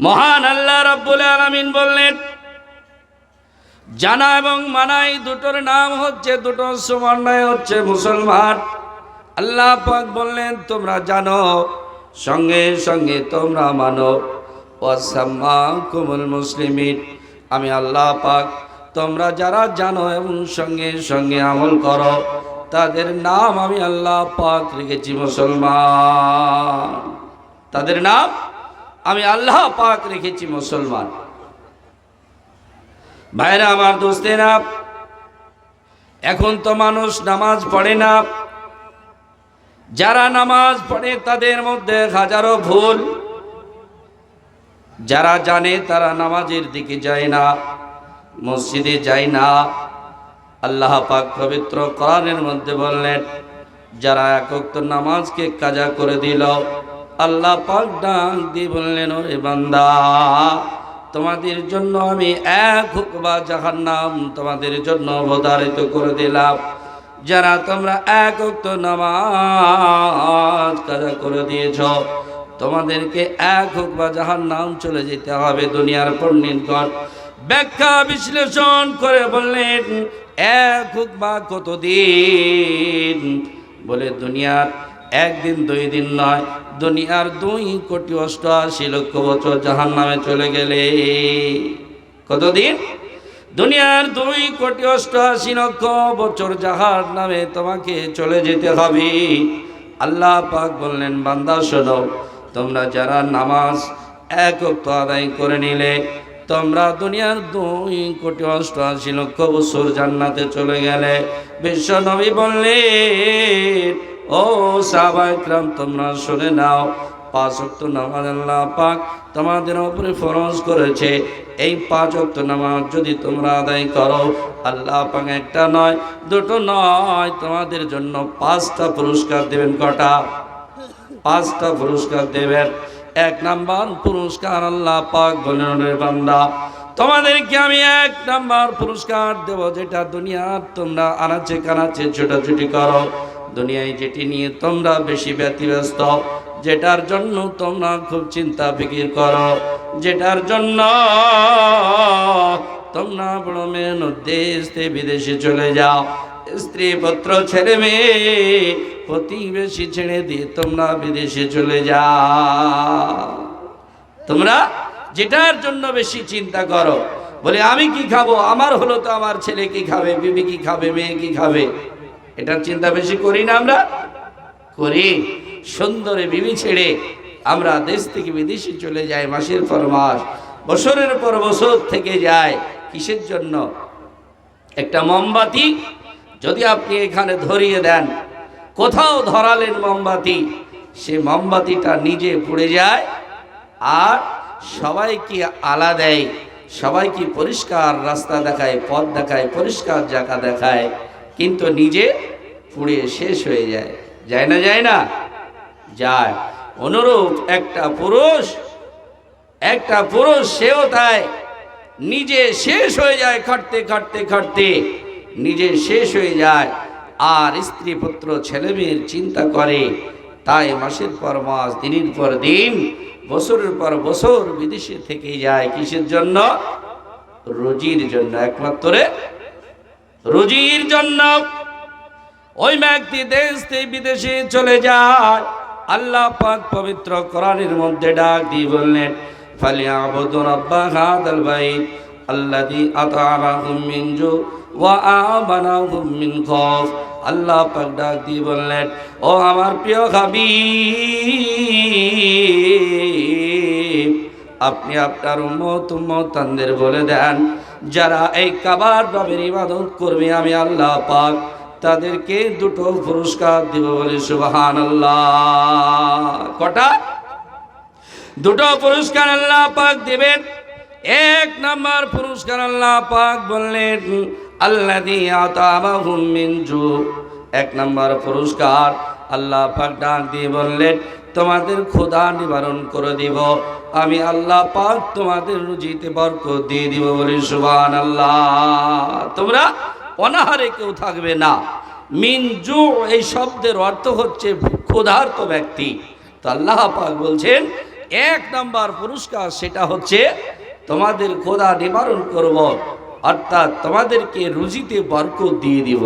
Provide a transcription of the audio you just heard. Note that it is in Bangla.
মহান আল্লাহ রাব্বুল আলামিন বললেন, জানা এবং মানাই দুটোর নাম হচ্ছে, দুটো সমন্বয় হচ্ছে মুসলমান। আল্লাহ পাক বললেন, তোমরা জানো, সঙ্গে সঙ্গে তোমরা মানো। ওয়াসাম্মা কুমুল মুসলিমিন। আমি আল্লাহ পাক, তোমরা যারা জানো এবং সঙ্গে সঙ্গে আমল করো, তাদের নাম আমি আল্লাহ পাক রেখেছি মুসলমান। তাদের নাম আমি আল্লাহ পাক রেখেছি মুসলমান। ভাইরা, আমার দোস্তেরা, এখন তো মানুষ নামাজ পড়ে না। যারা নামাজ পড়ে তাদের মধ্যে হাজারো ভুল। যারা জানে তারা নামাজের দিকে যায় না, মসজিদে যায় না। আল্লাহ পাক পবিত্র কোরআনের মধ্যে বললেন, যারা একক্ত নামাজকে কাজা করে দিল আল্লাহ পাক ডাক দিয়ে বললেন, ওরে বান্দা, তোমাদের জন্য আমি এক হুকবা নাম তোমাদের জন্য অবধারিত করে দিলাম। যারা তোমরা এক উক্ত নামাজ কাজা করে দিয়েছ, তোমাদেরকে এক হুকবা নাম চলে যেতে হবে। দুনিয়ার পণ্ডিতগণ ব্যাখ্যা বিশ্লেষণ করে বললেন, এক হুকবা কতদিন? বলে, দুনিয়ার একদিন, দুই দিন নয়, দুনিয়ার দুই কোটি অষ্টআশি লক্ষ বছর জাহান নামে চলে গেলে। কতদিন? দুনিয়ার দুই কোটি অষ্টআশি লক্ষ বছর জাহার নামে তোমাকে চলে যেতে হবে। আল্লাহ পাক বললেন, বান্দা, শোনো, তোমরা যারা নামাজ এক অক্ত আদায় করে নিলে, তোমরা দুনিয়ার দুই কোটি অষ্টআশি লক্ষ বছর জান্নাতে চলে গেলে। বিশ্ব নবী বললেন ও সাহবাইকরাম তোমরা শুনে নাও, পাঁচ অক্ত নামাজ আল্লাহ পাক তোমাদের উপরে ফরজ করেছে। এই পাঁচ অক্ত নামাজ যদি তোমরা আদায় করো, আল্লাহ পাক একটা নয়, দুটো নয়, তোমাদের জন্য পাঁচটা পুরস্কার দেবেন কটা? পাঁচটা পুরস্কার দেবেন। এক নাম্বার পুরস্কার আল্লাহ পাক বলেন বান্দা, তোমাদেরকে আমি এক নাম্বার পুরস্কার দেব, যেটা দুনিয়ার তোমরা আনাচে কানাচে ছোটাছুটি করো। দুনিয়ায় যেটি নিয়ে তোমরা বেশি ব্যতিব্যস্ত, যেটার জন্য তোমরা খুব চিন্তা ফিকির করো, যেটার জন্য তোমরা বড় মেহনত দেশ বিদেশে চলে যাও। স্ত্রী পুত্র, ছেলে মেয়ে, প্রতিবেশী ছেড়ে দিয়ে তোমরা বিদেশে চলে যাও। তোমরা যেটার জন্য বেশি চিন্তা করো, বলে আমি কি খাব? আমার হলো তো আমার ছেলে কি খাবে, বিবি কি খাবে, মেয়ে কি খাবে? এটার চিন্তা বেশি করি না আমরা, করি। সুন্দরে বিবি ছেড়ে আমরা দেশ থেকে বিদেশে চলে যাই মাসের পর মাস, বছরের পর বছর থেকে যায় কিসের জন্য? একটা মোমবাতি যদি আপনি এখানে ধরিয়ে দেন, কোথাও ধরালেন মোমবাতি, সে মোমবাতিটা নিজে পুড়ে যায় আর সবাইকে আলা দেয়, সবাইকে পরিষ্কার রাস্তা দেখায়, পথ দেখায়, পরিষ্কার জায়গা দেখায়। কিন্তু নিজে পুড়ে শেষ হয়ে যায়। যায় না যায় না? যায়। অনুরূপ একটা পুরুষ একটা পুরুষ সেও তাই নিজে শেষ হয়ে যায় খাটতে খাটতে খাটতে। নিজে শেষ হয়ে যায়। আর স্ত্রী পুত্র ছেলে মেয়ের চিন্তা করে, তাই মাসের পর মাস, দিনের পর দিন, বছরের পর বছর বিদেশে থেকে যায়। কিসের জন্য? রুজির জন্য। একমাত্র রুজির জন্য ওই ব্যক্তি দেশ থেকে বিদেশে চলে যায়। আল্লাহ পাক পবিত্র কোরআনের মধ্যে ডাক দিয়ে বললেন, ফালিয়াবুদু রাব্বা হাদাল বাইত আল্লাযী আত'আমাহুম মিন জু ওয়া আমানাহুম মিন খাউফ আল্লাহ পাক ডাক দিয়ে বললেন, ও আমার প্রিয় হাবিব আপনি আপনার উম্মত উম্মতানদের বলে দেন, যারা এই কাবার রবের ইবাদত করবে, আমি আল্লাহ পাক তাদেরকে দুটো পুরস্কার দিব বলে সুবাহান আল্লাহ কটা? দুটো পুরস্কার আল্লাহ পাক দেবেন। এক নাম্বার পুরস্কার আল্লাহ পাক বললেন আল্লাহ মিনজু এক নাম্বার পুরস্কার আল্লাহ পাক ডাক দিয়ে বললেন তোমাদের ক্ষুধা নিবারণ করে দিব। আমি আল্লাহ পাক তোমাদের রুজিতে বরকত দিয়ে দিব বলে সুবান আল্লাহ তোমরা অনাহারে কেউ থাকবে না। মিনজু এই শব্দের অর্থ হচ্ছে ক্ষুধার্ত ব্যক্তি। তো আল্লাহ পাক বলছেন, এক নাম্বার পুরস্কার সেটা হচ্ছে তোমাদের খোদা নিবারণ করব, অর্থাৎ তোমাদেরকে রুজিতে বরকত দিয়ে দিব।